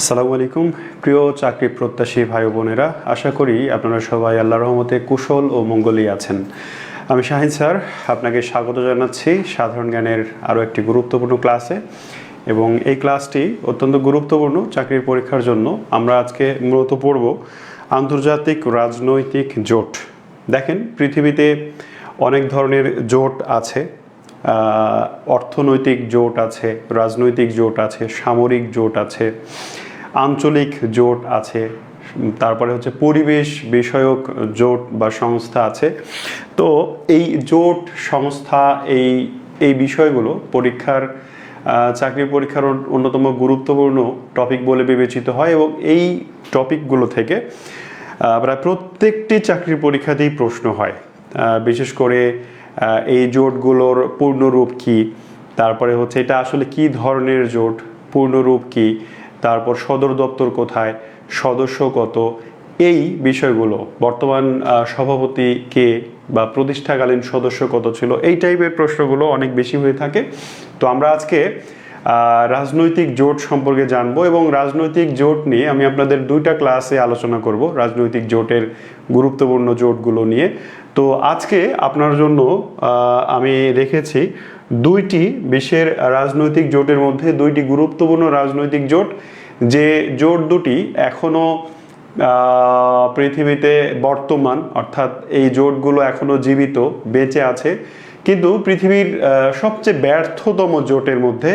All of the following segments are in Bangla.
আসসালামু আলাইকুম। প্রিয় চাকরি প্রত্যাশী ভাই বোনেরা, আশা করি আপনারা সবাই আল্লাহ রহমতে কুশল ও মঙ্গলই আছেন। আমি শাহিন স্যার, আপনাকে স্বাগত জানাচ্ছি সাধারণ জ্ঞানের আরও একটি গুরুত্বপূর্ণ ক্লাসে। এবং এই ক্লাসটি অত্যন্ত গুরুত্বপূর্ণ চাকরির পরীক্ষার জন্য। আমরা আজকে মূলত পড়ব আন্তর্জাতিক রাজনৈতিক জোট। দেখেন, পৃথিবীতে অনেক ধরনের জোট আছে। অর্থনৈতিক জোট আছে, রাজনৈতিক জোট আছে, সামরিক জোট আছে। আঞ্চলিক জোট আছে, তারপরে হচ্ছে পরিবেশ বিষয়ক জোট বা সংস্থা আছে। তো এই জোট, সংস্থা, এই এই বিষয়গুলো পরীক্ষার চাকরি পরীক্ষার অন্যতম গুরুত্বপূর্ণ টপিক বলে বিবেচিত হয় এবং এই টপিকগুলো থেকে প্রায় প্রত্যেকটি চাকরির পরীক্ষাতেই প্রশ্ন হয়। বিশেষ করে এই জোটগুলোর পূর্ণরূপ কি? তারপরে হচ্ছে এটা আসলে কি ধরনের জোট? পূর্ণরূপ কি? তারপর সদর দপ্তর কোথায়, সদস্য কত, এই বিষয়গুলো, বর্তমান সভাপতি কে বা প্রতিষ্ঠাকালীন সদস্য কত ছিল, এই টাইপের প্রশ্নগুলো অনেক বেশি হয়ে থাকে। তো আমরা আজকে রাজনৈতিক জোট সম্পর্কে জানব এবং রাজনৈতিক জোট নিয়ে আমি আপনাদের দুইটা ক্লাসে আলোচনা করব, রাজনৈতিক জোটের গুরুত্বপূর্ণ জোটগুলো নিয়ে। তো আজকে আপনার জন্য আমি রেখেছি দুইটি বিশ্বের রাজনৈতিক জোটের মধ্যে, দুইটি গুরুত্বপূর্ণ রাজনৈতিক জোট, যে জোট দুটি এখনও পৃথিবীতে বর্তমান, অর্থাৎ এই জোটগুলো এখনও জীবিত, বেঁচে আছে। কিন্তু পৃথিবীর সবচেয়ে ব্যর্থতম জোটের মধ্যে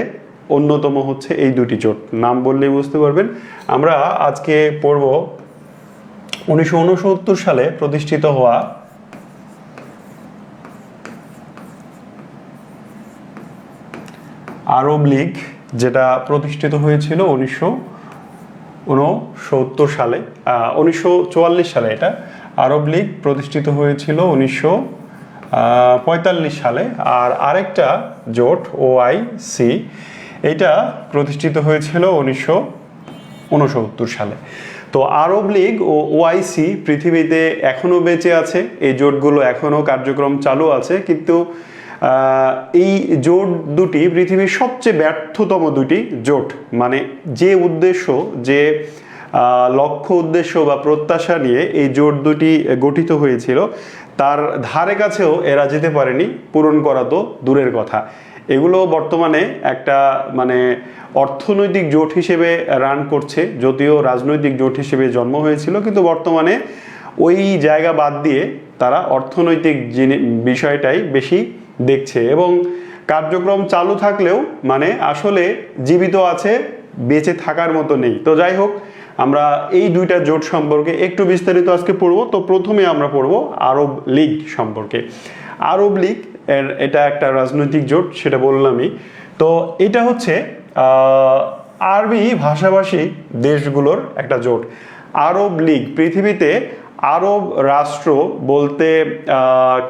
অন্যতম হচ্ছে এই দুটি জোট। নাম বললেই বুঝতে পারবেন। আমরা আজকে পড়ব উনিশশো উনসত্তর সালে প্রতিষ্ঠিত হওয়া আরব লীগ, যেটা প্রতিষ্ঠিত হয়েছিল উনিশশো উনসত্তর সালে উনিশশো চুয়াল্লিশ সালে এটা। আরব লীগ প্রতিষ্ঠিত হয়েছিল উনিশশো পঁয়তাল্লিশ সালে। আর আরেকটা জোট ওআইসি এটা প্রতিষ্ঠিত হয়েছিল উনিশশো উনসত্তর সালে। তো আরব লীগ ও ওআইসি পৃথিবীতে এখনও বেঁচে আছে। এই জোটগুলো এখনও কার্যক্রম চালু আছে। কিন্তু এই জোট দুটি পৃথিবীর সবচেয়ে ব্যর্থতম দুটি জোট। মানে যে উদ্দেশ্য, যে লক্ষ্য উদ্দেশ্য বা প্রত্যাশা নিয়ে এই জোট দুটি গঠিত হয়েছিল, তার ধারে কাছেও এরা যেতে পারেনি, পূরণ করা তো দূরের কথা। এগুলো বর্তমানে একটা মানে অর্থনৈতিক জোট হিসেবে রান করছে, যদিও রাজনৈতিক জোট হিসেবে জন্ম হয়েছিল, কিন্তু বর্তমানে ওই জায়গা বাদ দিয়ে তারা অর্থনৈতিক বিষয়টাই বেশি দেখছে এবং কার্যক্রম চালু থাকলেও মানে আসলে জীবিত আছে, বেঁচে থাকার মতো নেই। তো যাই হোক, আমরা এই দুইটা জোট সম্পর্কে একটু বিস্তারিত আজকে পড়ব। তো প্রথমে আমরা পড়ব আরব লীগ সম্পর্কে। আরব লীগ এর এটা একটা রাজনৈতিক জোট, সেটা বললামই। তো এটা হচ্ছে আরবি ভাষাভাষী দেশগুলোর একটা জোট। আরব লীগ পৃথিবীতে আরব রাষ্ট্র বলতে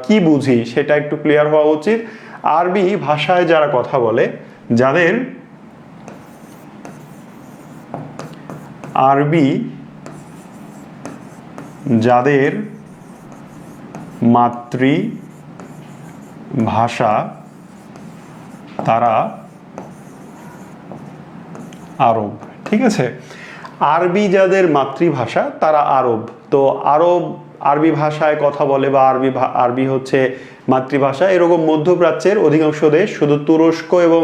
কি বুঝি সেটা একটু ক্লিয়ার হওয়া উচিত। আরবি ভাষায় যারা কথা বলে যাদের আরবি যাদের মাতৃ ভাষা তারা আরব। ঠিক আছে? আরবি যাদের মাতৃভাষা, তারা আরব। তো আরব আরবি ভাষায় কথা বলে বা আরবি আরবি হচ্ছে মাতৃভাষা এরকম মধ্যপ্রাচ্যের অধিকাংশ দেশ শুধু তুরস্ক এবং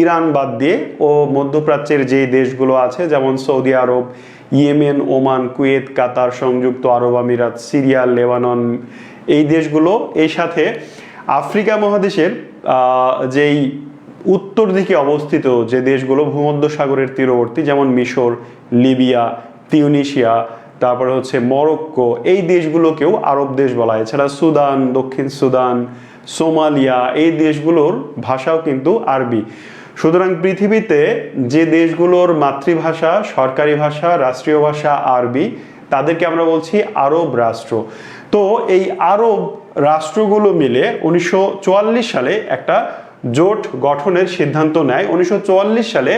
ইরান বাদ দিয়ে ও মধ্যপ্রাচ্যের যে দেশগুলো আছে, যেমন Saudi Arab, Yemen, Oman, Kuwait, Qatar, সংযুক্ত আরব আমিরাত, সিরিয়া, লেবানন, এই দেশগুলো এই সাথে আফ্রিকা মহাদেশের যেই উত্তর দিকে অবস্থিত যে দেশগুলো ভূমধ্য সাগরের তীরবর্তী, যেমন মিশর, লিবিয়া, তিউনিশিয়া তারপরে হচ্ছে মরক্কো। এই দেশগুলোকেও আরব দেশ বলা হয়। এছাড়া সুদান, দক্ষিণ সুদান, সোমালিয়া, এই দেশগুলোর ভাষাও কিন্তু আরবি। সুতরাং পৃথিবীতে যে দেশগুলোর মাতৃভাষা সরকারি ভাষা, রাষ্ট্রীয় ভাষা আরবি, তাদেরকে আমরা বলছি আরব রাষ্ট্র। তো এই আরব রাষ্ট্রগুলো মিলে উনিশশো চুয়াল্লিশ সালে একটা জোট গঠনের সিদ্ধান্ত নেয়। উনিশশো চুয়াল্লিশ সালে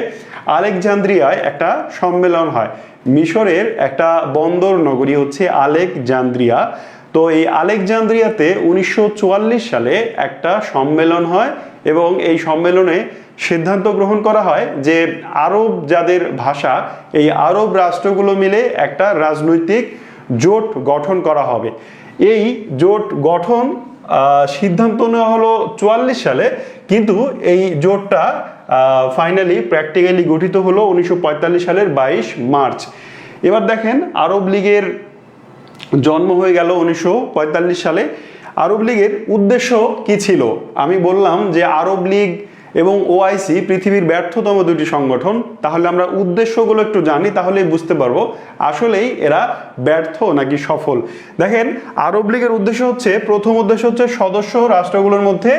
আলেকজান্দ্রিয়ায় একটা সম্মেলন হয়। মিশরের একটা বন্দর নগরী হচ্ছে আলেকজান্দ্রিয়া। তো এই আলেকজান্দ্রিয়াতে উনিশশো চুয়াল্লিশ সালে একটা সম্মেলন হয় এবং এই সম্মেলনে সিদ্ধান্ত গ্রহণ করা হয় যে আরব যাদের ভাষা, এই আরব রাষ্ট্রগুলো মিলে একটা রাজনৈতিক জোট গঠন করা হবে। এই জোট গঠন সিদ্ধান্ত নেওয়া হলো চুয়াল্লিশ সালে। কিন্তু এই জোটটা ফাইনালি প্র্যাকটিক্যালি গঠিত হলো উনিশশো পঁয়তাল্লিশ সালের বাইশ মার্চ। এবার দেখেন, আরব লীগের জন্ম হয়ে গেল উনিশশো পঁয়তাল্লিশ সালে। আরব লীগের উদ্দেশ্য কি ছিল? আমি বললাম যে আরব লীগ এবং ওআইসি পৃথিবীর ব্যর্থতম দুটি সংগঠন। তাহলে আমরা উদ্দেশ্যগুলো একটু জানি, তাহলেই বুঝতে পারব আসলেই এরা ব্যর্থ নাকি সফল। দেখেন, আরব লীগের উদ্দেশ্য হচ্ছে, প্রথম উদ্দেশ্য হচ্ছে সদস্য রাষ্ট্রগুলোর মধ্যে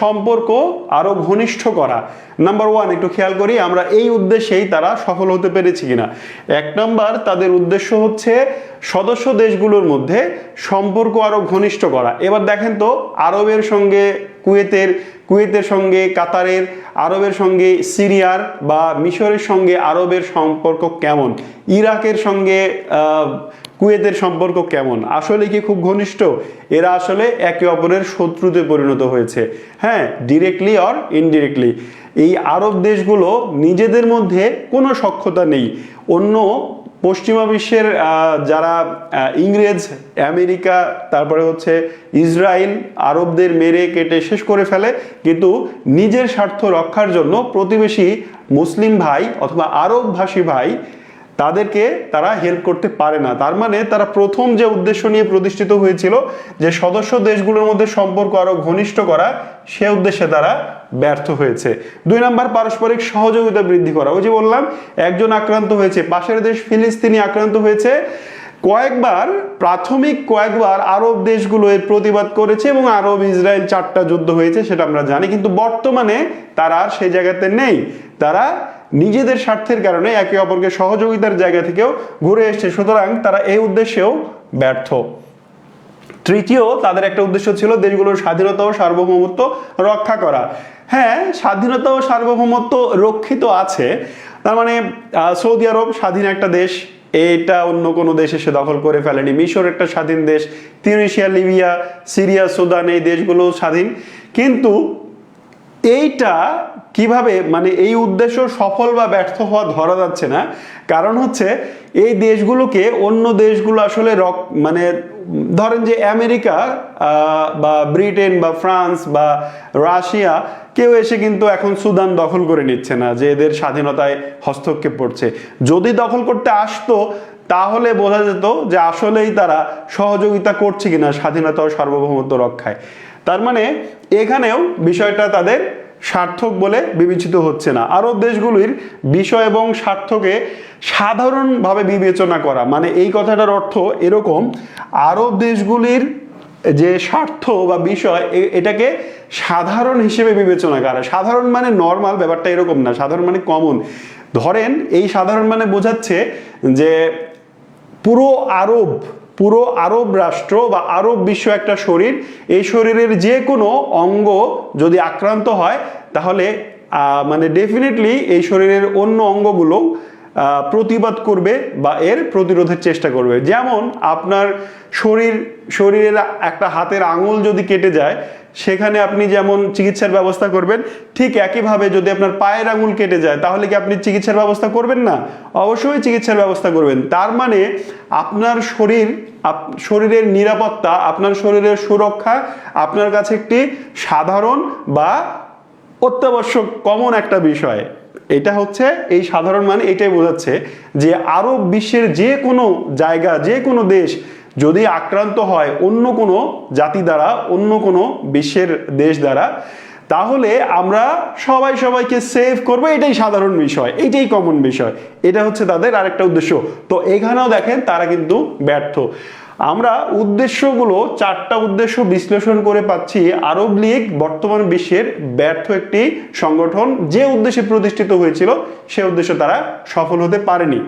সম্পর্ক আরও ঘনিষ্ঠ করা। নাম্বার ওয়ান একটু খেয়াল করি, আমরা এই উদ্দেশ্যেই তারা সফল হতে পেরেছি কিনা। এক নাম্বার, তাদের উদ্দেশ্য হচ্ছে সদস্য দেশগুলোর মধ্যে সম্পর্ক আরও ঘনিষ্ঠ করা। এবার দেখেন তো, আরবের সঙ্গে কুয়েতের কুয়েতের সঙ্গে কাতারের, আরবের সঙ্গে সিরিয়ার বা মিশরের সঙ্গে আরবের সম্পর্ক কেমন? ইরাকের সঙ্গে কুয়েতের সম্পর্ক কেমন? আসলে কি খুব ঘনিষ্ঠ? এরা আসলে একে অপরের শত্রুতে পরিণত হয়েছে। হ্যাঁ ডিরেক্টলি অর ইনডিরেক্টলি এই আরব দেশগুলো নিজেদের মধ্যে কোনো সক্ষতা নেই। অন্য পশ্চিমা বিশ্বের যারা ইংরেজ, আমেরিকা, তারপরে হচ্ছে ইসরায়েল, আরবদের মেরে কেটে শেষ করে ফেলে, কিন্তু নিজের স্বার্থ রক্ষার জন্য প্রতিবেশী মুসলিম ভাই অথবা আরব ভাষী ভাই, তাদেরকে তারা হেল্প করতে পারে না। তার মানে তারা প্রথম যে উদ্দেশ্য নিয়ে প্রতিষ্ঠিত হয়েছিল, যে সদস্য দেশগুলোর মধ্যে সম্পর্ক আরও ঘনিষ্ঠ করা, সে উদ্দেশ্যে তারা ব্যর্থ হয়েছে। দুই নাম্বার, পারস্পরিক সহযোগিতা বৃদ্ধি করা। ওই যে বললাম, একজন আক্রান্ত হয়েছে, পাশের দেশ ফিলিস্তিনি আক্রান্ত হয়েছে। কয়েকবার, প্রাথমিক কয়েকবার আরব দেশগুলো এর প্রতিবাদ করেছে এবং আরব ইসরায়েল চারটা যুদ্ধ হয়েছে, সেটা আমরা জানি। কিন্তু বর্তমানে তারা আর সেই জায়গাতে নেই। তারা নিজেদের স্বার্থের কারণে একে অপরকে সহযোগিতার জায়গা থেকেও ঘুরে এসছে। সুতরাং তারা এই উদ্দেশ্যেও ব্যর্থ। তৃতীয়, তাদের একটা উদ্দেশ্য ছিল দেশগুলোর স্বাধীনতা ও সার্বভৌমত্ব রক্ষা করা। হ্যাঁ স্বাধীনতা ও সার্বভৌমত্ব রক্ষিত আছে। তার মানে সৌদি আরব স্বাধীন একটা দেশ, এটা অন্য কোনো দেশ এসে দখল করে ফেলেনি। মিশর একটা স্বাধীন দেশ, তিউনিশিয়া, লিবিয়া, সিরিয়া, সুদান, এই দেশগুলো স্বাধীন। কিন্তু এইটা কীভাবে মানে এই উদ্দেশ্য সফল বা ব্যর্থ হওয়া ধরা যাচ্ছে না। কারণ হচ্ছে, এই দেশগুলোকে অন্য দেশগুলো আসলে মানে ধরেন যে আমেরিকা বা ব্রিটেন, বা ফ্রান্স, বা রাশিয়া, কেউ এসে কিন্তু এখন সুদান দখল করে নিচ্ছে না, যে এদের স্বাধীনতায় হস্তক্ষেপ করছে। যদি দখল করতে আসতো, তাহলে বোঝা যেত যে আসলেই তারা সহযোগিতা করছে কিনা স্বাধীনতা ও সার্বভৌমত্ব রক্ষায়। তার মানে এখানেও বিষয়টা তাদের সার্থক বলে বিবেচিত হচ্ছে না। আরব দেশগুলির বিষয় এবং স্বার্থকে সাধারণভাবে বিবেচনা করা। মানে এই কথাটার অর্থ এরকম, আরব দেশগুলির যে স্বার্থ বা বিষয় এটাকে সাধারণ হিসেবে বিবেচনা করা। সাধারণ মানে নর্মাল, ব্যাপারটা এরকম না। সাধারণ মানে কমন। ধরেন, এই সাধারণ মানে বোঝাচ্ছে যে পুরো আরব পুরো আরব রাষ্ট্র বা আরব বিশ্ব একটা শরীর, এই শরীরের যে কোনো অঙ্গ যদি আক্রান্ত হয়, তাহলে মানে ডেফিনেটলি এই শরীরের অন্য অঙ্গগুলো প্রতিবাদ করবে বা এর প্রতিরোধের চেষ্টা করবে। যেমন আপনার শরীর, শরীরের একটা হাতের আঙুল যদি কেটে যায়, সেখানে আপনি যেমন চিকিৎসার ব্যবস্থা করবেন, ঠিক একইভাবে যদি আপনার পায়ের আঙুল কেটে যায়, তাহলে কি আপনি চিকিৎসার ব্যবস্থা করবেন না? অবশ্যই চিকিৎসার ব্যবস্থা করবেন। তার মানে আপনার শরীর শরীরের নিরাপত্তা, আপনার শরীরের সুরক্ষা, আপনার কাছে একটি সাধারণ বা অত্যাবশ্যক কমন একটা বিষয়। এটা হচ্ছে এই সাধারণ মানে এটাই বোঝাচ্ছে যে আরব বিশ্বের যে কোনো জায়গা, যে কোনো দেশ যদি আক্রান্ত হয় অন্য কোনো জাতি দ্বারা, অন্য কোনো বিশ্বের দেশ দ্বারা, তাহলে আমরা সবাই সবাইকে সেভ করব। এটাই সাধারণ বিষয়, এটাই কমন বিষয়। এটা হচ্ছে তাদের আরেকটা উদ্দেশ্য। তো এখানেও দেখেন তারা কিন্তু ব্যর্থ। আমরা উদ্দেশ্যগুলো চারটা উদ্দেশ্য বিশ্লেষণ করে পাচ্ছি। আরব লীগ বর্তমান বিশ্বের ব্যর্থ একটি সংগঠন যে উদ্দেশ্যে প্রতিষ্ঠিত হয়েছিল, সে উদ্দেশ্য তারা সফল হতে পারেনি।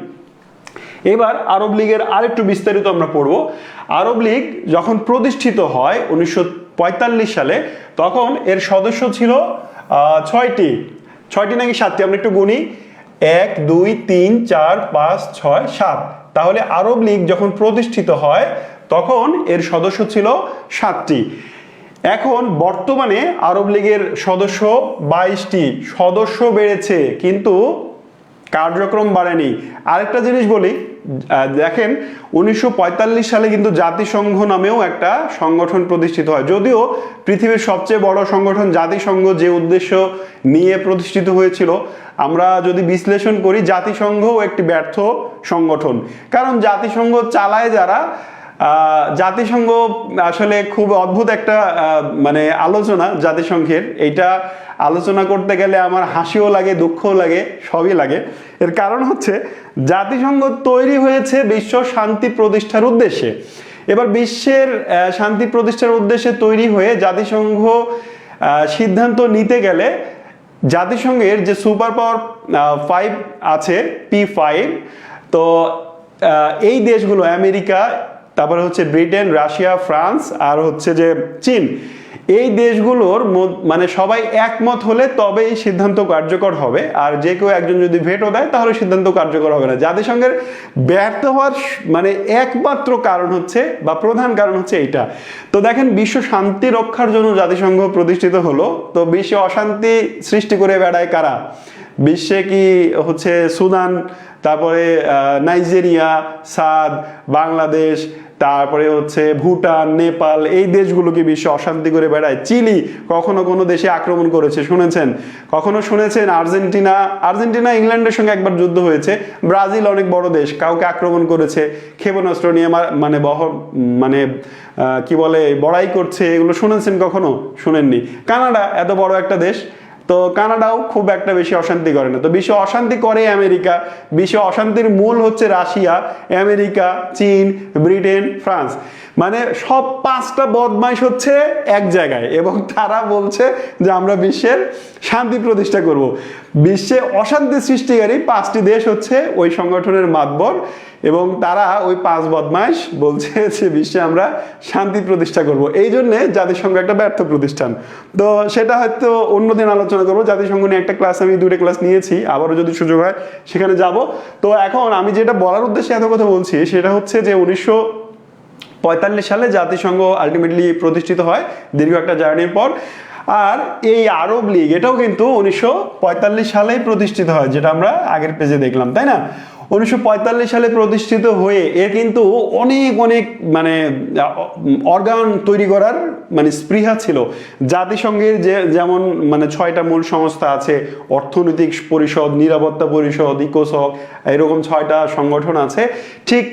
এবার আরব লীগের আরেকটু বিস্তারিত আমরা পড়ব। আরব লীগ যখন প্রতিষ্ঠিত হয় উনিশশো পঁয়তাল্লিশ সালে, তখন এর সদস্য ছিল ছয়টি। ছয়টি নাকি সাতটি? আমরা একটু গুনি। এক, দুই, তিন, চার, পাঁচ, ছয়, সাত। তাহলে আরব লীগ যখন প্রতিষ্ঠিত হয়, তখন এর সদস্য ছিল সাতটি। এখন বর্তমানে আরব লীগের সদস্য বাইশটি। সদস্য বেড়েছে, কিন্তু কার্যক্রম বাড়েনি। আরেকটা জিনিস বলি দেখেন, উনিশশো পঁয়তাল্লিশ সালে কিন্তু জাতিসংঘ নামেও একটা সংগঠন প্রতিষ্ঠিত হয়। যদিও পৃথিবীর সবচেয়ে বড় সংগঠন জাতিসংঘ যে উদ্দেশ্য নিয়ে প্রতিষ্ঠিত হয়েছিল, আমরা যদি বিশ্লেষণ করি, জাতিসংঘও একটি ব্যর্থ সংগঠন। কারণ জাতিসংঘ চালায় যারা জাতিসংঘ আসলে খুব অদ্ভুত একটা মানে আলোচনা জাতিসংঘের। এইটা আলোচনা করতে গেলে আমার হাসিও লাগে, দুঃখও লাগে, সবই লাগে। এর কারণ হচ্ছে, জাতিসংঘ তৈরি হয়েছে বিশ্ব শান্তি প্রতিষ্ঠার উদ্দেশ্যে। এবার বিশ্বের শান্তি প্রতিষ্ঠার উদ্দেশ্যে তৈরি হয়ে জাতিসংঘ সিদ্ধান্ত নিতে গেলে জাতিসংঘের যে সুপার পাওয়ার ফাইভ আছে, পি ফাইভ, তো এই দেশগুলো, আমেরিকা তারপরে হচ্ছে ব্রিটেন, রাশিয়া, ফ্রান্স আর হচ্ছে যে চীন। এই দেশগুলোর মানে সবাই একমত হলে তবে এই সিদ্ধান্ত কার্যকর হবে। আর যে কেউ একজন যদি ভেটো দেয়, তাহলে সিদ্ধান্ত কার্যকর হবে না। জাতিসংঘের ব্যর্থ হওয়ার মানে একমাত্র কারণ হচ্ছে বা প্রধান কারণ হচ্ছে এইটা। তো দেখেন, বিশ্ব শান্তি রক্ষার জন্য জাতিসংঘ প্রতিষ্ঠিত হলো। তো বিশ্বে অশান্তি সৃষ্টি করে বেড়ায় কারা? বিশ্বে কি হচ্ছে সুদান, তারপরে নাইজেরিয়া, সাদ, বাংলাদেশ, তারপরে হচ্ছে ভুটান, নেপাল, এই দেশগুলোকে বিশ্বে অশান্তি করে বেড়ায়? চিলি কখনো কোনো দেশে আক্রমণ করেছে, শুনেছেন? কখনো শুনেছেন আর্জেন্টিনা? আর্জেন্টিনা ইংল্যান্ডের সঙ্গে একবার যুদ্ধ হয়েছে। ব্রাজিল অনেক বড় দেশ, কাউকে আক্রমণ করেছে। ক্ষেপণাস্ত্র নিয়ে মানে বহ মানে কি বলে, বড়াই করছে, এগুলো শুনেছেন কখনো? শুনেননি। কানাডা এত বড় একটা দেশ তো কানাডাও খুব একটা বেশি অশান্তি করে না। তো বিশ্ব অশান্তি করে আমেরিকা, বিশ্ব অশান্তির মূল হচ্ছে রাশিয়া, আমেরিকা, চীন, ব্রিটেন, ফ্রান্স। মানে সব পাঁচটা বদমাইশ হচ্ছে এক জায়গায়, এবং তারা বলছে যে আমরা বিশ্বের শান্তি প্রতিষ্ঠা করব। বিশ্বে অশান্তি সৃষ্টিকারী পাঁচটি দেশ হচ্ছে ওই সংগঠনের মাতবর, এবং তারা ওই পাঁচ বদমাইশ বলছে যে বিশ্বে আমরা শান্তি প্রতিষ্ঠা করব। এই জন্যে জাতিসংঘ একটা ব্যর্থ প্রতিষ্ঠান। তো সেটা হয়তো অন্যদিন আলোচনা করব। জাতিসংঘ নিয়ে একটা ক্লাস, আমি দুটো ক্লাস নিয়েছি, আবারও যদি সুযোগ হয় সেখানে যাব। তো এখন আমি যেটা বলার উদ্দেশ্যে এত কথা বলছি সেটা হচ্ছে যে উনিশশো পঁয়তাল্লিশ সালে জাতিসংঘ আলটিমেটলি প্রতিষ্ঠিত হয়, দীর্ঘ একটা জার্নির পর। আর এই আরব লীগ, এটাও কিন্তু উনিশশো পঁয়তাল্লিশ সালেই প্রতিষ্ঠিত হয়, যেটা আমরা আগের পেজে দেখলাম, তাই না? উনিশশো পঁয়তাল্লিশ সালে প্রতিষ্ঠিত হয়ে এর কিন্তু অনেক অনেক মানে অর্গান তৈরি করার মানে স্পৃহা ছিল। জাতিসংঘের যে, যেমন মানে ছয়টা মূল সংস্থা আছে, অর্থনৈতিক পরিষদ, নিরাপত্তা পরিষদ, ইকোসক, এরকম ছয়টা সংগঠন আছে, ঠিক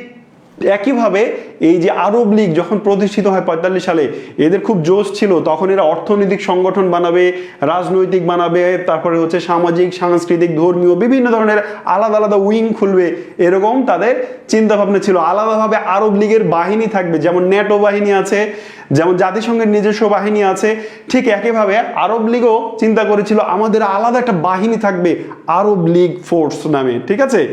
একইভাবে এই যে আরব লীগ যখন প্রতিষ্ঠিত হয় পঁয়তাল্লিশ সালে, এদের খুব জোশ ছিল, তখন এরা অর্থনৈতিক সংগঠন বানাবে, রাজনৈতিক বানাবে, তারপরে হচ্ছে সামাজিক, সাংস্কৃতিক, ধর্মীয় বিভিন্ন ধরনের আলাদা আলাদা উইং খুলবে, এরকম তাদের চিন্তা ভাবনা ছিল। আলাদাভাবে আরব লীগের বাহিনী থাকবে, যেমন ন্যাটো বাহিনী আছে, যেমন জাতিসংঘের নিজস্ব বাহিনী আছে, ঠিক একইভাবে আরব লীগও চিন্তা করেছিল, আমাদের আলাদা একটা বাহিনী থাকবে, আরব লীগ ফোর্স নামে, ঠিক আছে?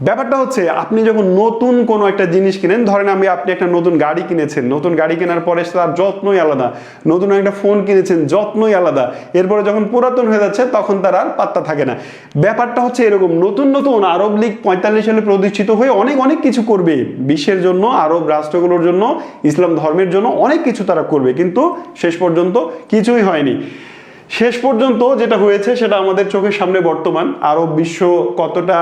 ব্যাপারটা হচ্ছে, আপনি যখন নতুন কোনো একটা জিনিস কিনেন, ধরেন আমি, আপনি একটা নতুন গাড়ি কিনেছেন, নতুন গাড়ি কেনার পরে তার যত্নই আলাদা, নতুন একটা ফোন কিনেছেন, যত্নই আলাদা, এরপরে যখন পুরাতন হয়ে যাচ্ছে, তখন তার আর পাত্তা থাকে না। ব্যাপারটা হচ্ছে এরকম, নতুন নতুন আরব লীগ পঁয়তাল্লিশ সালে প্রতিষ্ঠিত হয়ে অনেক অনেক কিছু করবে। বিশ্বের জন্য, আরব রাষ্ট্রগুলোর জন্য, ইসলাম ধর্মের জন্য অনেক কিছু তারা করবে, কিন্তু শেষ পর্যন্ত কিছুই হয়নি। শেষ পর্যন্ত যেটা হয়েছে, সেটা আমাদের চোখের সামনে বর্তমান। আরব বিশ্ব কতটা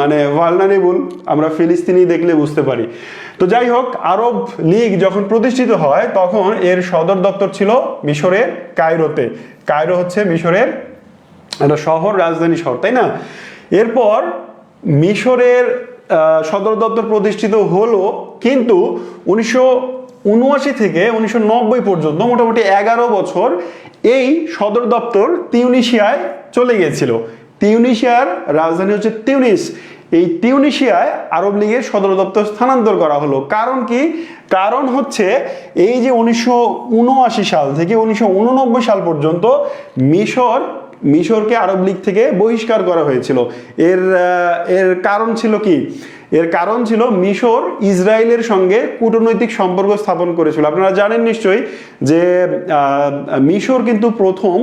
মানে ভালনারেবল আমরা ফিলিস্তিনি দেখলে বুঝতে পারি। তো যাই হোক, আরব লীগ যখন প্রতিষ্ঠিত হয়, তখন এর সদর দপ্তর ছিল মিশরের কায়রোতে। কায়রো হচ্ছে মিশরের একটা শহর, রাজধানী শহর, তাই না? এরপর মিশরের সদর দপ্তর প্রতিষ্ঠিত হলো, কিন্তু উনিশশো উনআশি থেকে উনিশশো নব্বই পর্যন্ত মোটামুটি এগারো বছর এই সদর দপ্তর তিউনিশিয়ায় চলে গিয়েছিল। তিউনিশিয়ার রাজধানী হচ্ছে তিউনিস এই তিউনিশিয়ায় আরব লীগের সদর দপ্তর স্থানান্তর করা হলো। কারণ কি? কারণ হচ্ছে এই যে উনিশশো উনআশি সাল থেকে উনিশশো উননব্বই সাল পর্যন্ত মিশর, মিশরকে আরব লীগ থেকে বহিষ্কার করা হয়েছিল। এর এর কারণ ছিল কি? এর কারণ ছিল মিশর ইসরায়েলের সঙ্গে কূটনৈতিক সম্পর্ক স্থাপন করেছিল। আপনারা জানেন নিশ্চয়ই যে মিশর কিন্তু প্রথম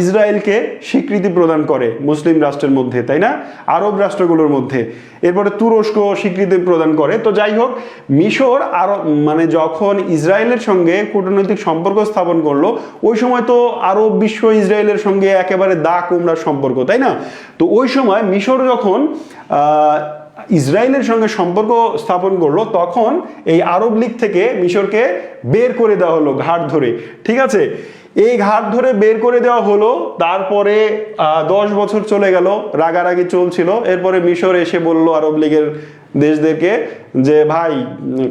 ইসরায়েলকে স্বীকৃতি প্রদান করে মুসলিম রাষ্ট্রের মধ্যে, তাই না? আরব রাষ্ট্রগুলোর মধ্যে। এরপরে তুরস্ক স্বীকৃতি প্রদান করে। তো যাই হোক, মিশর আরব মানে যখন ইসরায়েলের সঙ্গে কূটনৈতিক সম্পর্ক স্থাপন করল, ওই সময় তো আরব বিশ্ব ইসরায়েলের সঙ্গে একেবারে দা কুমড়ার সম্পর্ক, তাই না? তো ওই সময় মিশর যখন ইসরায়েলের সঙ্গে সম্পর্ক স্থাপন করল, তখন এই আরব লীগ থেকে মিশরকে বের করে দেওয়া হলো ঘাট ধরে। ঠিক আছে? এই ঘাট ধরে বের করে দেওয়া হলো, তারপরে দশ বছর চলে গেল, রাগারাগি চলছিল, এরপরে মিশর এসে বলল আরব লীগের দেশদেরকে যে, ভাই,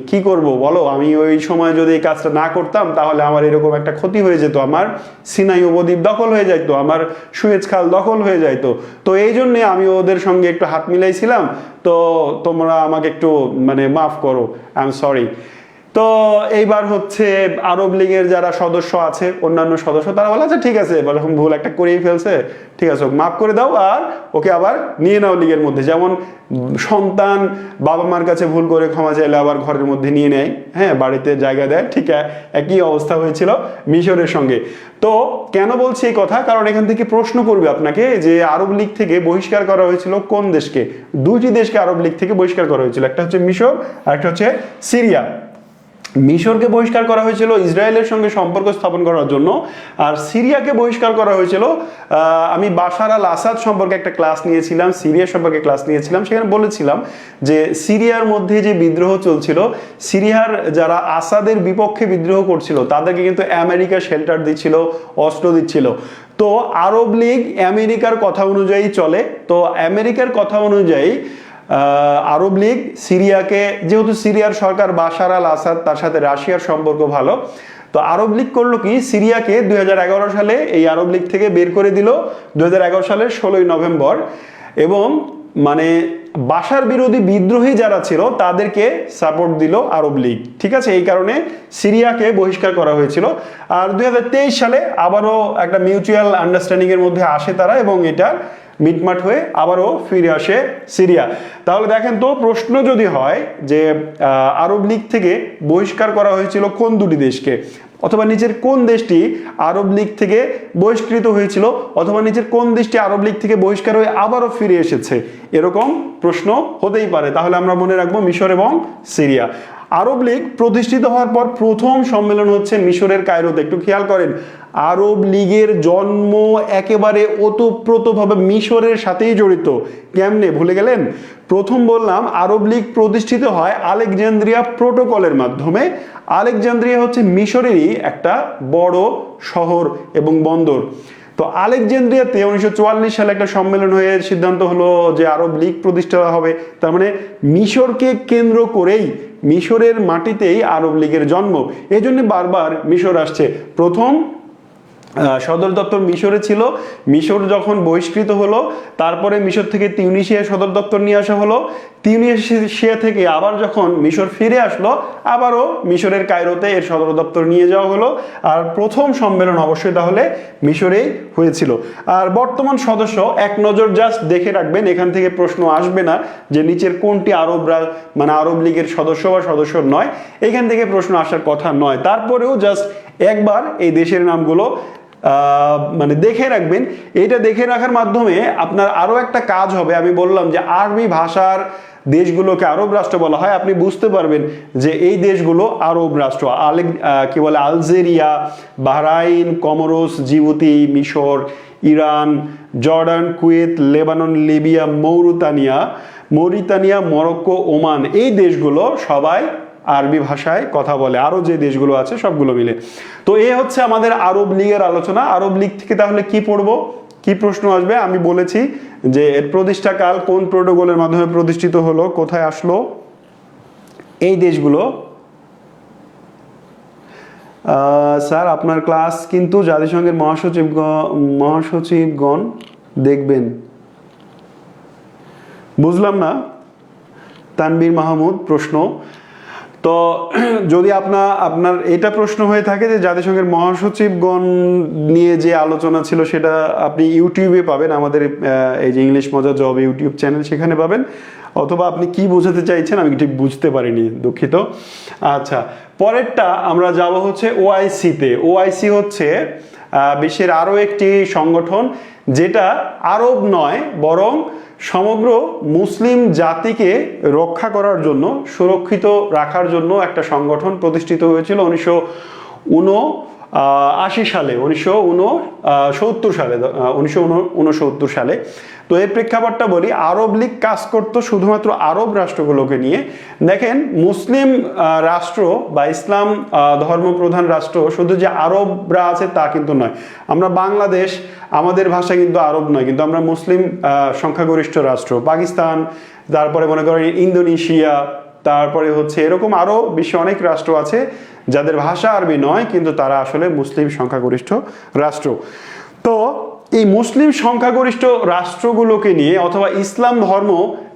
কি করব বলো? আমি ওই সময় যদি এই কাজটা না করতাম, তাহলে আমার এরকম একটা ক্ষতি হয়ে যেত। আমার সিনাই উপদ্বীপ দখল হয়ে যাইতো। আমার সুয়েজ খাল দখল হয়ে যাইতো। তো এই জন্যে আমি ওদের সঙ্গে একটু হাত মিলাইছিলাম। তো তোমরা আমাকে একটু মানে মাফ করো। আই এম সরি তো এইবার হচ্ছে আরব লীগের যারা সদস্য আছে, অন্যান্য সদস্য, তারা বলে আচ্ছা ঠিক আছে এরকম ভুল একটা করেই ফেলছে, ঠিক আছে মাফ করে দাও আর ওকে আবার নিয়ে নাও লীগের মধ্যে। যেমন সন্তান বাবা মার কাছে ভুল করে ক্ষমা চাইলে আবার ঘরের মধ্যে নিয়ে নেয় হ্যাঁ বাড়িতে জায়গা দেয়, ঠিক একই অবস্থা হয়েছিল মিশরের সঙ্গে। তো কেন বলছি এই কথা? কারণ এখান থেকে প্রশ্ন করবে আপনাকে যে আরব লীগ থেকে বহিষ্কার করা হয়েছিল কোন দেশকে? দুইটি দেশকে আরব লীগ থেকে বহিষ্কার করা হয়েছিল, একটা হচ্ছে মিশর আর একটা হচ্ছে সিরিয়া। মিশরকে বহিষ্কার করা হয়েছিল, ইসরায়েলের সঙ্গে সম্পর্ক স্থাপন করার জন্য। আর সিরিয়াকে বহিষ্কার করা হয়েছিল আমি বাশার আল আসাদ সম্পর্কে একটা ক্লাস নিয়েছিলাম, সিরিয়া সম্পর্কে ক্লাস নিয়েছিলাম, সেখানে বলেছিলাম যে সিরিয়ার মধ্যে যে বিদ্রোহ চলছিল, সিরিয়ার যারা আসাদের বিপক্ষে বিদ্রোহ করছিল, তাদেরকে কিন্তু আমেরিকা শেল্টার দিচ্ছিল, অস্ত্র দিচ্ছিল। তো আরব লীগ আমেরিকার কথা অনুযায়ী চলে, তো আমেরিকার কথা অনুযায়ী আরব লীগ সিরিয়াকে, যেহেতু সিরিয়ার সরকার বাশার আল আসাদ, তার সাথে রাশিয়ার সম্পর্ক ভালো, তো আরব লীগ করল কি, সিরিয়াকে দু হাজার এগারো সালে এই আরব লীগ থেকে বের করে দিল দু হাজার এগারো সালের ষোলোই নভেম্বর এবং মানে বাসার বিরোধী বিদ্রোহী যারা ছিল, তাদেরকে সাপোর্ট দিল আরব লীগ। ঠিক আছে? এই কারণে সিরিয়াকে বহিষ্কার করা হয়েছিল। আর দু হাজার তেইশ সালে আবারও একটা মিউচুয়াল আন্ডারস্ট্যান্ডিং এর মধ্যে আসে তারা এবং এটা মিটমাট হয়ে আবারও ফিরে আসে সিরিয়া। তাহলে দেখেন তো, প্রশ্ন যদি হয় যে আরব লীগ থেকে বহিষ্কার করা হয়েছিল কোন দুটি দেশকে? অথবা নিচের কোন দেশটি আরব লীগ থেকে বহিষ্কৃত হয়েছিল, অথবা নিচের কোন দেশটি আরব লীগ থেকে বহিষ্কার হয়ে আবারও ফিরে এসেছে? এরকম প্রশ্ন হতেই পারে। তাহলে আমরা মনে রাখব মিশর এবং সিরিয়া। আরব লীগ প্রতিষ্ঠিত হওয়ার পর প্রথম সম্মেলন হচ্ছে মিশরের কায়রোতে। একটু খেয়াল করেন, আরব লীগের জন্ম একেবারে ওতপ্রোতভাবে মিশরের সাথেই জড়িত। কেমনে? ভুলে গেলেন? প্রথম বললাম, আরব লীগ প্রতিষ্ঠিত হয় আলেকজান্দ্রিয়া প্রোটোকলের মাধ্যমে। আলেকজান্দ্রিয়া হচ্ছে মিশরেরই একটা বড় শহর এবং বন্দর। তো আলেকজান্দ্রিয়াতে উনিশশো চুয়াল্লিশ সালে একটা সম্মেলন হয়ে সিদ্ধান্ত হলো যে আরব লীগ প্রতিষ্ঠা হবে। তার মানে মিশরকে কেন্দ্র করেই মিশরের মাটিতেই আরব লীগের জন্ম। এই জন্য বারবার মিশর আসছে। প্রথম সদর দপ্তর মিশরে ছিল। মিশর যখন বহিষ্কৃত হলো, তারপরে মিশর থেকে তিউনিশিয়া সদর দপ্তর নিয়ে আসা হলো। তিউনিশিয়া থেকে আবার যখন মিশর ফিরে আসলো, আবারও মিশরের কায়রোতে এর সদর দপ্তর নিয়ে যাওয়া হলো। আর প্রথম সম্মেলন অবশ্যই তাহলে মিশরেই হয়েছিল। আর বর্তমান সদস্য, এক নজর জাস্ট দেখে রাখবেন, এখান থেকে প্রশ্ন আসবে না যে নিচের কোনটি আরব রা- মানে আরব লীগের সদস্য বা সদস্য নয়। এখান থেকে প্রশ্ন আসার কথা নয়। তারপরেও জাস্ট একবার এই দেশের নামগুলো মানে দেখে রাখবেন। এটা দেখে রাখার মাধ্যমে আপনার আরও একটা কাজ হবে। আমি বললাম যে আরবি ভাষার দেশগুলোকে আরব রাষ্ট্র বলা হয়। আপনি বুঝতে পারবেন যে এই দেশগুলো আরব রাষ্ট্র। আহ, কি বলে আলজেরিয়া বাহরাইন কমরোস জিবুতি মিশর Iran Jordan Kuwait Lebanon Libya Mauritania Mauritania Morocco Oman এই দেশগুলো সবাই আরবি ভাষায় কথা বলে। আরও যে দেশগুলো আছে, সবগুলো মিলে। তো এ হচ্ছে আমাদের আরব লীগের আলোচনা। আরব লীগ থেকে তাহলে কি পড়ব? কি প্রশ্ন আসবে? আমি বলেছি যে এর প্রতিষ্ঠাকাল কোন প্রোটোকলের মাধ্যমে প্রতিষ্ঠিত হলো, কোথায় আসলো? এই দেশগুলো। স্যার, আপনার ক্লাস কিন্তু জাতিসংঘের মহাসচিব, মহাসচিবগণ দেখবেন। বুঝলাম না? তানবীর মাহমুদ, প্রশ্ন। তো যদি আপনার আপনার এটা প্রশ্ন হয়ে থাকে যে জাতিসংঘের মহাসচিবগণ নিয়ে যে আলোচনা ছিল সেটা আপনি ইউটিউবে পাবেন, আমাদের এই যে ইংলিশ মজা জব ইউটিউব চ্যানেল সেখানে পাবেন। অথবা আপনি কি বোঝাতে চাইছেন আমি ঠিক বুঝতে পারিনি, দুঃখিত। আচ্ছা পরেরটা আমরা যাব হচ্ছে ওআইসিতে। ওআইসি হচ্ছে বিশ্বের আরও একটি সংগঠন যেটা আরব নয়, বরং সমগ্র মুসলিম জাতিকে রক্ষা করার জন্য, সুরক্ষিত রাখার জন্য একটা সংগঠন প্রতিষ্ঠিত হয়েছিল উনিশশো উনো আশি সালে, উনিশশো উনো সত্তর সালে উনিশশো উনসত্তর সালে। তো এর প্রেক্ষাপটটা বলি, আরব লীগ কাজ করতো শুধুমাত্র আরব রাষ্ট্রগুলোকে নিয়ে। দেখেন, মুসলিম রাষ্ট্র বা ইসলাম ধর্মপ্রধান রাষ্ট্র শুধু যে আরবরা আছে তা কিন্তু নয়। আমরা বাংলাদেশ, আমাদের ভাষা কিন্তু আরব নয়, কিন্তু আমরা মুসলিম সংখ্যাগরিষ্ঠ রাষ্ট্র। পাকিস্তান, তারপরে মনে করেন ইন্দোনেশিয়া তারপরে হচ্ছে এরকম আরও বিশ্বে অনেক রাষ্ট্র আছে যাদের ভাষা আরবি নয়, কিন্তু তারা আসলে মুসলিম সংখ্যাগরিষ্ঠ রাষ্ট্র। তো এই মুসলিম সংখ্যাগরিষ্ঠ রাষ্ট্রগুলোকে নিয়ে অথবা ইসলাম ধর্ম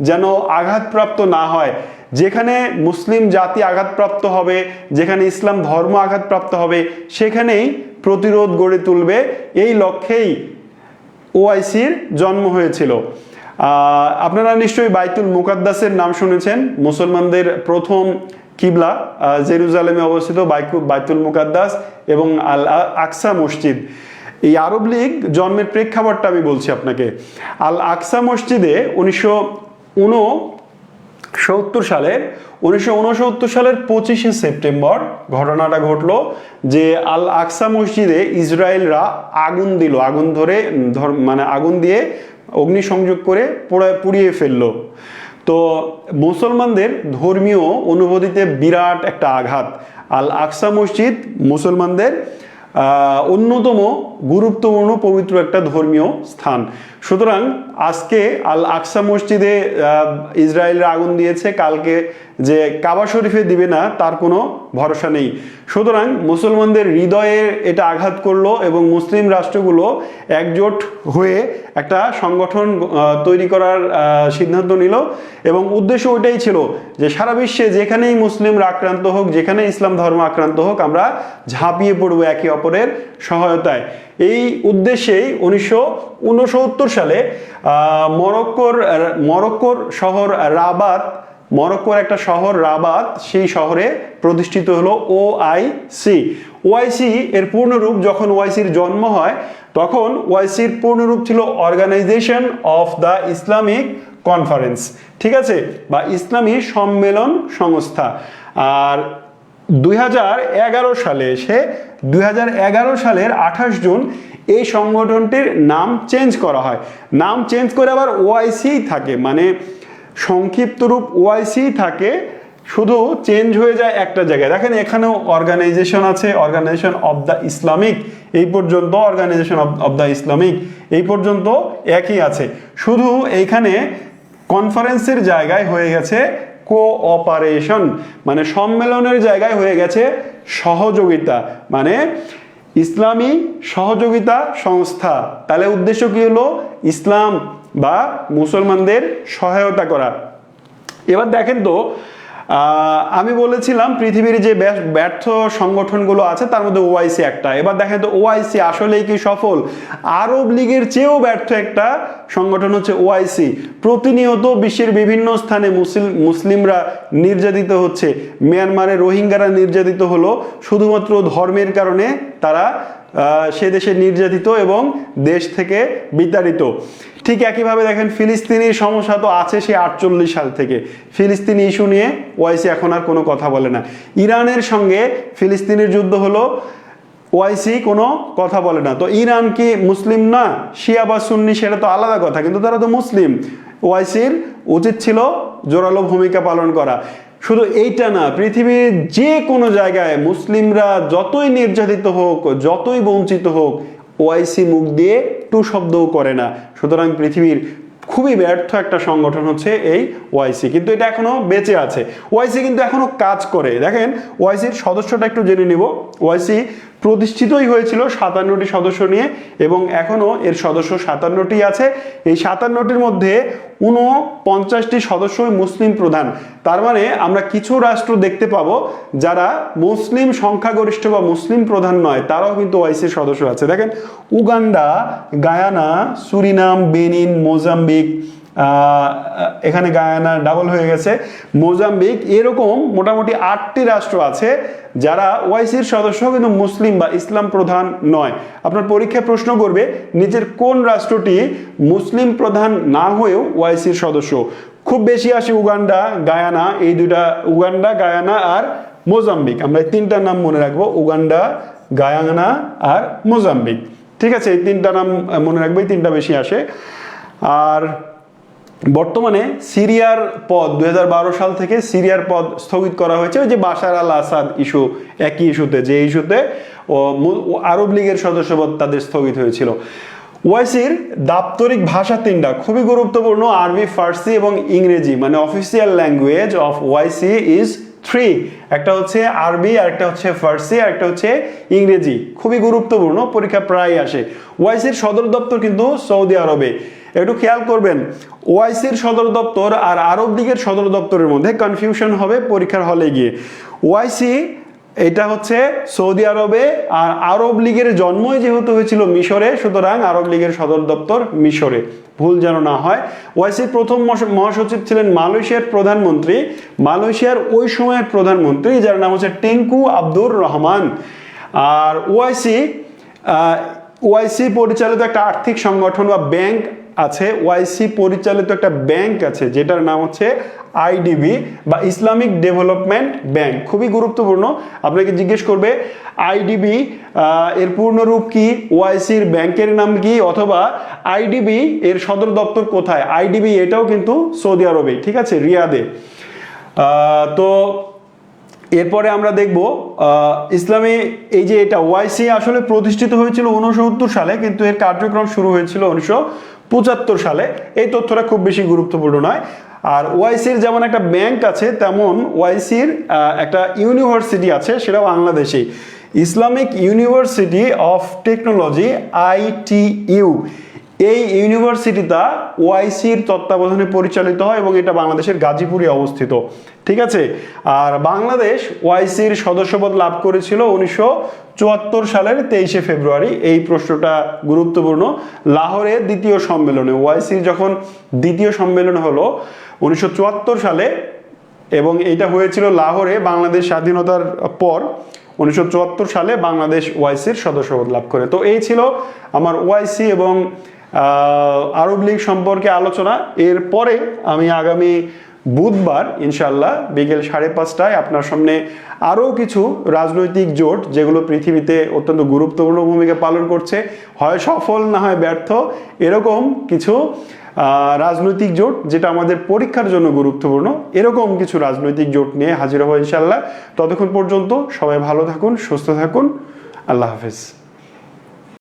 যেন আঘাতপ্রাপ্ত না হয়, যেখানে মুসলিম জাতি আঘাতপ্রাপ্ত হবে, যেখানে ইসলাম ধর্ম আঘাতপ্রাপ্ত হবে, সেখানেই প্রতিরোধ গড়ে তুলবে, এই লক্ষ্যেই ওআইসির জন্ম হয়েছিল। আপনারা নিশ্চয়ই বাইতুল মুকাদ্দাসের নাম শুনেছেন। মুসলমানদের প্রথম কিবলা জেরুজালেমে অবস্থিত বাইতুল মুকাদ্দাস এবং আল আকসা মসজিদ। এই আরব লীগ জন্মের প্রেক্ষাপটটা আমি বলছি আপনাকে। আল আকসা মসজিদে উনিশশো উনো সত্তর সালের উনিশশো উনসত্তর সালের পঁচিশে সেপ্টেম্বর ঘটনাটা ঘটলো যে আল আকসা মসজিদে ইসরায়েলরা আগুন দিল। আগুন ধর- মানে আগুন দিয়ে অগ্নিসংযোগ করে পোড়া- পুড়িয়ে ফেলল। তো মুসলমানদের ধর্মীয় অনুভূতিতে বিরাট একটা আঘাত। আল আকসা মসজিদ মুসলমানদের অন্যতম গুরুত্বপূর্ণ পবিত্র একটা ধর্মীয় স্থান। সুতরাং আজকে আল আকসা মসজিদে ইসরায়েলরা আগুন দিয়েছে, কালকে যে কাবা শরীফে দিবে না, তার কোনো ভরসা নেই। সুতরাং মুসলমানদের হৃদয়ে এটা আঘাত করল এবং মুসলিম রাষ্ট্রগুলো একজোট হয়ে একটা সংগঠন তৈরি করার সিদ্ধান্ত নিল এবং উদ্দেশ্য ওইটাই ছিল যে সারা বিশ্বে যেখানেই মুসলিমরা আক্রান্ত হোক, যেখানে ইসলাম ধর্ম আক্রান্ত হোক, আমরা ঝাঁপিয়ে পড়ব একে অপরের সহায়তায়। এই উদ্দেশ্যেই উনিশশো উনসত্তর সালে মরক্কোর মরক্কোর শহর রাবাত, মরক্কোর একটা শহর রাবাত, সেই শহরে প্রতিষ্ঠিত হলো ওআইসি ওআইসি এর পূর্ণরূপ যখন ওআইসির জন্ম হয়, তখন ওআইসির পূর্ণরূপ ছিল Organisation of the Islamic Conference ঠিক আছে? বা ইসলামী সম্মেলন সংস্থা। আর দু হাজার এগারো সালে এসে দু হাজার এগারো সালের আঠাশ জুন এই সংগঠনটির নাম চেঞ্জ করা হয়। নাম চেঞ্জ করে আবার ওআইসি থাকে মানে সংক্ষিপ্ত রূপ ওআইসি থাকে, শুধু চেঞ্জ হয়ে যায় একটা জায়গায়। দেখেন এখানেও অর্গানাইজেশন আছে অর্গানাইজেশন অব দ্য ইসলামিক এই পর্যন্ত অর্গানাইজেশন অব দ্য ইসলামিক এই পর্যন্ত একই আছে। শুধু এইখানে কনফারেন্সের জায়গায় হয়ে গেছে কোঅপারেশন মানে সম্মেলনের জায়গায় হয়ে গেছে সহযোগিতা মানে ইসলামী সহযোগিতা সংস্থা। তাহলে উদ্দেশ্য কি হলো? ইসলাম বা মুসলমানদের সহায়তা করা। এবার দেখেন তো আমি বলেছিলাম পৃথিবীর যে ব্যর্থ সংগঠনগুলো আছে, তার মধ্যে ওআইসি একটা। এবার দেখেন তো ওআইসি আসলেই কি সফল? আরব লীগের চেয়েও ব্যর্থ একটা সংগঠন হচ্ছে ওআইসি প্রতিনিয়ত বিশ্বের বিভিন্ন স্থানে মুসলিম মুসলিমরা নির্যাতিত হচ্ছে। মিয়ানমারে রোহিঙ্গারা নির্যাতিত হলো, শুধুমাত্র ধর্মের কারণে তারা সে দেশে নির্যাতিত এবং দেশ থেকে বিতাড়িত। ঠিক একইভাবে দেখেন ফিলিস্তিনির সমস্যা তো আছে সে আটচল্লিশ সাল থেকে। ফিলিস্তিনি ইস্যু নিয়ে ওয়াইসি এখন আর কোনো কথা বলে না। ইরানের সঙ্গে ফিলিস্তিনের যুদ্ধ হলো, ওয়াইসি কোনো কথা বলে না। তো ইরান কি মুসলিম না? শিয়া বা সুন্নি সেটা তো আলাদা কথা, কিন্তু তারা তো মুসলিম। ওয়াইসির উচিত ছিল জোরালো ভূমিকা পালন করা। শুধু এইটা না, পৃথিবীর যে কোনো জায়গায় মুসলিমরা যতই নির্যাতিত হোক, যতই বঞ্চিত হোক ওআইসি মুখ দিয়ে টু শব্দও করে না। সুতরাং পৃথিবীর খুবই ব্যর্থ একটা সংগঠন হচ্ছে এই ওয়াইসি কিন্তু এটা এখনও বেঁচে আছে। ওয়াইসি কিন্তু এখনও কাজ করে। দেখেন ওয়াইসির সদস্যটা একটু জেনে নিব। ওআইসি প্রতিষ্ঠিতই হয়েছিল সাতান্নটি সদস্য নিয়ে এবং এখনও এর সদস্য সাতান্নটি আছে। এই সাতান্নটির মধ্যে উনপঞ্চাশটি সদস্যই মুসলিম প্রধান। তার মানে আমরা কিছু রাষ্ট্র দেখতে পাবো যারা মুসলিম সংখ্যাগরিষ্ঠ বা মুসলিম প্রধান নয়, তারাও কিন্তু ওয়াইসির সদস্য আছে। দেখেন, Uganda, Guyana, Suriname, Benin, Mozambique এখানে গায়ানা ডাবল হয়ে গেছে। মোজাম্বিক, এরকম মোটামুটি আটটি রাষ্ট্র আছে যারা ওয়াইসির সদস্য কিন্তু মুসলিম বা ইসলাম প্রধান নয়। আপনার পরীক্ষায় প্রশ্ন করবে নিজের কোন রাষ্ট্রটি মুসলিম প্রধান না হয়েও ওয়াইসির সদস্য? খুব বেশি আসে উগান্ডা, গায়ানা, এই দুইটা উগান্ডা, গায়ানা আর মোজাম্বিক। আমরা এই তিনটার নাম মনে রাখব, উগান্ডা, গায়ানা আর মোজাম্বিক। ঠিক আছে, এই তিনটা নাম মনে রাখব, এই তিনটা বেশি আসে। আর বর্তমানে সিরিয়ার পদ দু হাজার বারো সাল থেকে সিরিয়ার পদ স্থগিত করা হয়েছে। ওই যে বাসার আল আসাদ ইস্যু, একই ইস্যুতে, যে ইস্যুতে আরব লীগের সদস্যপদ তাদের স্থগিত হয়েছিল। ওয়াইসির দাপ্তরিক ভাষা তিনটা, খুবই গুরুত্বপূর্ণ, আরবি, ফার্সি এবং ইংরেজি মানে official language of OIC is three একটা হচ্ছে আরবি, আর একটা হচ্ছে ফার্সি, আর একটা হচ্ছে ইংরেজি। খুবই গুরুত্বপূর্ণ, পরীক্ষা প্রায় আসে। ওয়াইসির সদর দপ্তর কিন্তু সৌদি আরবে। একটু খেয়াল করবেন, ওয়াইসির সদর দপ্তর আর আরব লীগের সদর দপ্তরের মধ্যে কনফিউশন হবে পরীক্ষার হলে গিয়ে। ওআইসি এটা হচ্ছে সৌদি আরবে আর আরব লীগের জন্মই যেহেতু হয়েছিল মিশরে, সুতরাং আরব লীগের সদর দপ্তর মিশরে। ভুল যেন না হয় ওআইসির প্রথম মহাসচিব ছিলেন মালয়েশিয়ার প্রধানমন্ত্রী। মালয়েশিয়ার ওই সময়ের প্রধানমন্ত্রী, যার নাম হচ্ছে টেঙ্কু আব্দুর রহমান। আর ওয়াইসি ওয়াইসি পরিচালিত একটা আর্থিক সংগঠন বা ব্যাংক আছে ওয়াইসি পরিচালিত একটা ব্যাংক আছে, যেটার নাম হচ্ছে আইডিবি বা ইসলামিক ডেভেলপমেন্ট ব্যাংক খুবই গুরুত্বপূর্ণ। আপনাকে জিজ্ঞেস করবে আইডিবি এর পূর্ণরূপ কি? ওয়াইসির ব্যাংকের নাম কি? অথবা আইডিবি এর সদর দপ্তর কোথায়? আইডিবি এটাও কিন্তু সৌদি আরবে, ঠিক আছে? রিয়াদে। তো এরপরে আমরা দেখব ইসলামী, এই যে এটা ওয়াইসি আসলে প্রতিষ্ঠিত হয়েছিল উনসত্তর সালে, কিন্তু এর কার্যক্রম শুরু হয়েছিল উনিশশো পঁচাত্তর সালে। এই তথ্যটা খুব বেশি গুরুত্বপূর্ণ নয়। আর ওয়াইসির যেমন একটা ব্যাংক আছে, তেমন ওয়াইসির একটা ইউনিভার্সিটি আছে সেটা বাংলাদেশেই। Islamic University of Technology, ITU. এই ইউনিভার্সিটিটা ওআইসির তত্ত্বাবধানে পরিচালিত হয় এবং এটা বাংলাদেশের গাজীপুরে অবস্থিত। ঠিক আছে? আর বাংলাদেশ ওআইসির সদস্যপদ লাভ করেছিল উনিশশো চুয়াত্তর সালের তেইশে ফেব্রুয়ারি। এই প্রশ্নটা গুরুত্বপূর্ণ। লাহোরে দ্বিতীয় সম্মেলনে ওআইসির যখন দ্বিতীয় সম্মেলন হলো উনিশশো চুয়াত্তর সালে এবং এটা হয়েছিল লাহোরে বাংলাদেশ স্বাধীনতার পর, উনিশশো চুয়াত্তর সালে বাংলাদেশ ওয়াইসির সদস্যপদ লাভ করে। তো এই ছিল আমার ওয়াইসি এবং আরব লীগ সম্পর্কে আলোচনা। এরপরে আমি আগামী বুধবার ইনশাল্লাহ বিকেল সাড়ে পাঁচটায় আপনার সামনে আরও কিছু রাজনৈতিক জোট, যেগুলো পৃথিবীতে অত্যন্ত গুরুত্বপূর্ণ ভূমিকা পালন করছে, হয় সফল, না হয় ব্যর্থ, এরকম কিছু রাজনৈতিক জোট যেটা আমাদের পরীক্ষার জন্য গুরুত্বপূর্ণ, এরকম কিছু রাজনৈতিক জোট নিয়ে হাজির হব ইনশাল্লাহ ততক্ষণ পর্যন্ত সবাই ভালো থাকুন, সুস্থ থাকুন। আল্লাহ হাফেজ।